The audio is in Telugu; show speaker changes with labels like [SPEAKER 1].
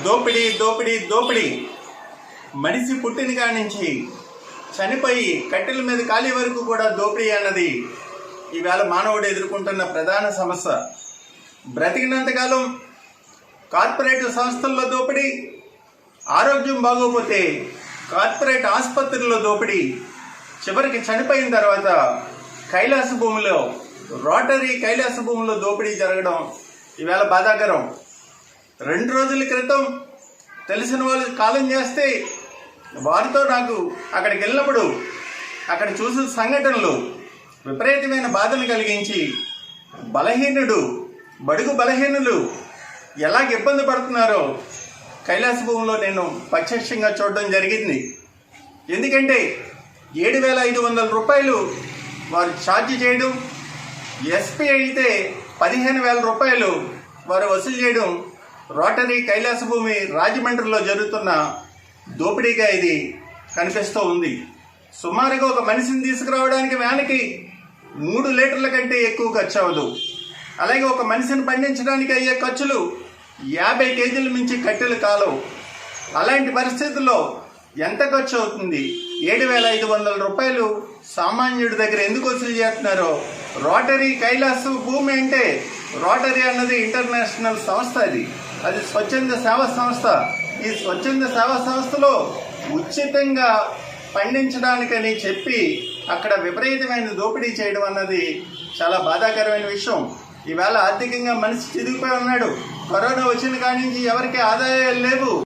[SPEAKER 1] దోపిడీ దోపిడీ దోపిడీ. మనిషి పుట్టిన కానించి నుంచి చనిపోయి కట్టెల మీద కాలి వరకు కూడా దోపిడీ అన్నది ఈవేళ మానవుడు ఎదుర్కొంటున్న ప్రధాన సమస్య. బ్రతికినంతకాలం కార్పొరేట్ సంస్థల్లో దోపిడీ ఆరోగ్యం బాగోపోతే కార్పొరేట్ ఆసుపత్రుల్లో దోపిడీ చివరికి చనిపోయిన తర్వాత కైలాస భూమిలో రోటరీ కైలాస భూమిలో దోపిడీ జరగడం ఈవేళ బాధాకరం. రెండు రోజుల క్రితం తెలిసిన వాళ్ళు కాలం చేస్తే వారితో నాకు అక్కడికి వెళ్ళినప్పుడు అక్కడ చూసిన సంఘటనలు విపరీతమైన బాధలు కలిగించి బలహీనుడు బడుగు బలహీనులు ఎలాగ ఇబ్బంది పడుతున్నారో కైలాస భూమిలో నేను ప్రత్యక్షంగా చూడడం జరిగింది. ఎందుకంటే ఏడు వేల ఐదు వందల రూపాయలు వారు ఛార్జ్ చేయడం ఎస్పీ అయితే పదిహేను వేల రూపాయలు వారు వసూలు చేయడం రోటరీ కైలాస భూమి రాజమండ్రిలో జరుగుతున్న దోపిడీగా ఇది కనిపిస్తూ ఉంది. సుమారుగా ఒక మనిషిని తీసుకురావడానికి వ్యాన్కి మూడు లీటర్ల కంటే ఎక్కువ ఖర్చు అవ్వదు. అలాగే ఒక మనిషిని పండించడానికి అయ్యే ఖర్చులు యాభై కేజీల మించి కట్టెలు కాలవు అలాంటి పరిస్థితుల్లో ఎంత ఖర్చు అవుతుంది? ఏడు వేల ఐదు వందల రూపాయలు సామాన్యుడి దగ్గర ఎందుకు వసూలు చేస్తున్నారో రోటరీ కైలాస భూమి అంటే రోటరీ అన్నది ఇంటర్నేషనల్ సంస్థ అది. అది స్వచ్ఛంద సేవా సంస్థ. ఈ స్వచ్ఛంద సేవా సంస్థలో ఉచితంగా పండించడానికని చెప్పి అక్కడ విపరీతమైన దోపిడీ చేయడం అన్నది చాలా బాధాకరమైన విషయం. ఈవేళ ఆర్థికంగా మనిషి చిరిగిపోయి ఉన్నాడు. కరోనా వచ్చిన కాడి నుంచి ఎవరికి ఆదాయాలు లేవు.